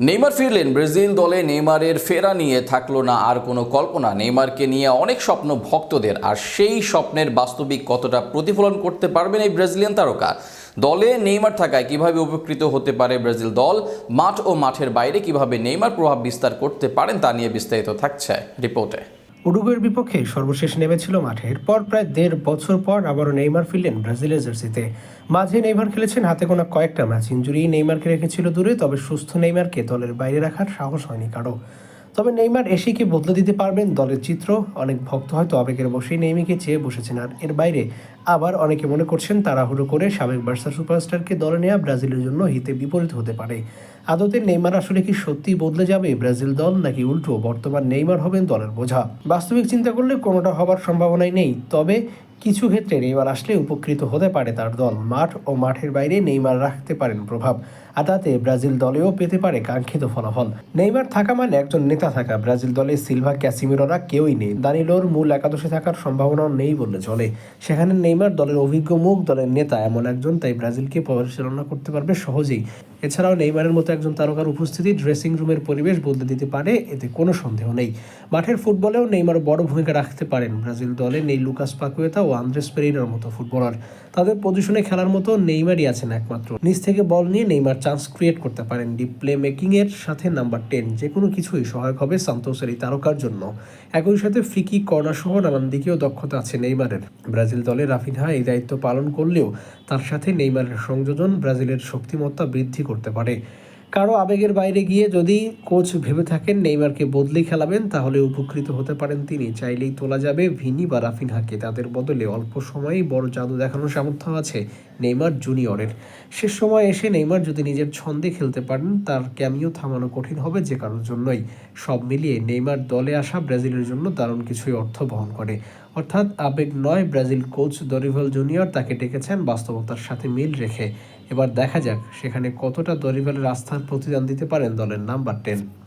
Neymar ফিরলেন। Brazil দলে নেইমারের ফেরা নিয়ে থাকল না আর কোনো কল্পনা। নেইমারকে নিয়ে অনেক স্বপ্ন ভক্তদের, আর সেই স্বপ্নের বাস্তবিক কতটা প্রতিফলন করতে পারবেন এই ব্রাজিলিয়ান তারকা? দলে নেইমার থাকায় কীভাবে উপকৃত হতে পারে ব্রাজিল দল? মাঠ ও মাঠের বাইরে কীভাবে নেইমার প্রভাব বিস্তার করতে পারেন তা নিয়ে বিস্তারিত থাকছে রিপোর্টে। উরুগুয়ের বিপক্ষে সর্বশেষ নেমেছিল মাঠের পর প্রায় দেড় বছর পর আবারও নেইমার ফিরলেন ব্রাজিলের জার্সিতে। মাঝে নেইমার খেলেছেন, হাতে গোনা কয়েকটা ম্যাচ। ইঞ্জুরি নেইমারকে রেখেছিল দূরে, তবে সুস্থ নেইমারকে দলের বাইরে রাখার সাহস হয়নি কারও। তবে নেইমার এসে কি বদলে দিতে পারবেন দলের চিত্র? অনেক ভক্ত হয়তো আবেগের বসেই নেইমিকে চেয়ে বসেছেন। আর এর বাইরে আবার অনেকে মনে করছেন তাড়াহুড়ো করে সাবেক বার্সা সুপারস্টারকে দলে নেওয়া ব্রাজিলের জন্য হিতে বিপরীত হতে পারে। আদতে নেইমার আসলে কি সত্যি বদলে যাবে ব্রাজিল দল, নাকি উল্টো বর্তমান নেইমার হবেন দলের বোঝা? বাস্তবিক চিন্তা করলে কোনোটা হবার সম্ভাবনাই নেই। তবে কিছু ক্ষেত্রে নেইমার আসলে উপকৃত হতে পারে তার দল। মাঠ ও মাঠের বাইরে নেইমার রাখতে পারেন প্রভাব, আর তাতে ব্রাজিল দলেও পেতে পারে কাঙ্ক্ষিত ফলাফল। নেইমার থাকা মানে একজন নেতা থাকা। ব্রাজিল দলে সিলভা ক্যাসিমিরোরা কেউই নেই। দানিলোর মূল একাদশে থাকার সম্ভাবনাও নেই বললে চলে। সেখানে নেইমার দলের অভিজ্ঞ মুখ, দলের নেতা এমন একজন, তাই ব্রাজিলকে পরিচালনা করতে পারবে সহজেই। এছাড়াও নেইমারের মতো একজন তারকার উপস্থিতি ড্রেসিং রুমের পরিবেশ বদলে দিতে পারে, এতে কোনো সন্দেহ নেই। মাঠের ফুটবলেও নেইমার বড় ভূমিকা রাখতে পারেন ব্রাজিল দলে নেই লুকাস পাকুয়েতা ও আন্দ্রেস পেরিনার মতো ফুটবলার। তাদের পজিশনে খেলার মতো নেইমারই আছেন একমাত্র। নিচ থেকে বল নিয়ে নেইমার চান্স ক্রিয়েট করতে পারেন ডিপ প্লে মেকিং এর সাথে নাম্বার টেন যে কোনো কিছুই সহায়ক হবে সান্তোসের এই তারকার জন্য। একই সাথে ফ্রিকি কর্নার সহ নানান দিকেও দক্ষতা আছে নেইমারের। ব্রাজিল দলে রাফিনহা এই দায়িত্ব পালন করলেও তার সাথে নেইমারের সংযোজন ব্রাজিলের শক্তিমত্তা বৃদ্ধি করতে পারে। কারও আবেগের বাইরে গিয়ে যদি কোচ ভেবে থাকেন নেইমারকে বদলে খেলাবেন, তাহলে উপকৃত হতে পারেন তিনি। চাইলেই তোলা যাবে ভিনি বা রাফিনহাকে। তাদের বদলে অল্প সময়েই বড় জাদু দেখানোর সামর্থ্য আছে। নেইমার জুনিয়রের। শেষ সময় এসে নেইমার যদি নিজের ছন্দে খেলতে পারেন, তার ক্যামিও থামানো কঠিন হবে যে কারোর জন্যই। সব মিলিয়ে নেইমার দলে আসা ব্রাজিলের জন্য দারুণ কিছুই অর্থ বহন করে। অর্থাৎ আবেগ নয়, ব্রাজিল কোচ দরিভাল জুনিয়র তাকে ডেকেছেন বাস্তবতার সাথে মিল রেখে। এবার দেখা যাক সেখানে কতটা দরিভালের আস্থার প্রতিদান দিতে পারেন দলের নাম্বার টেন।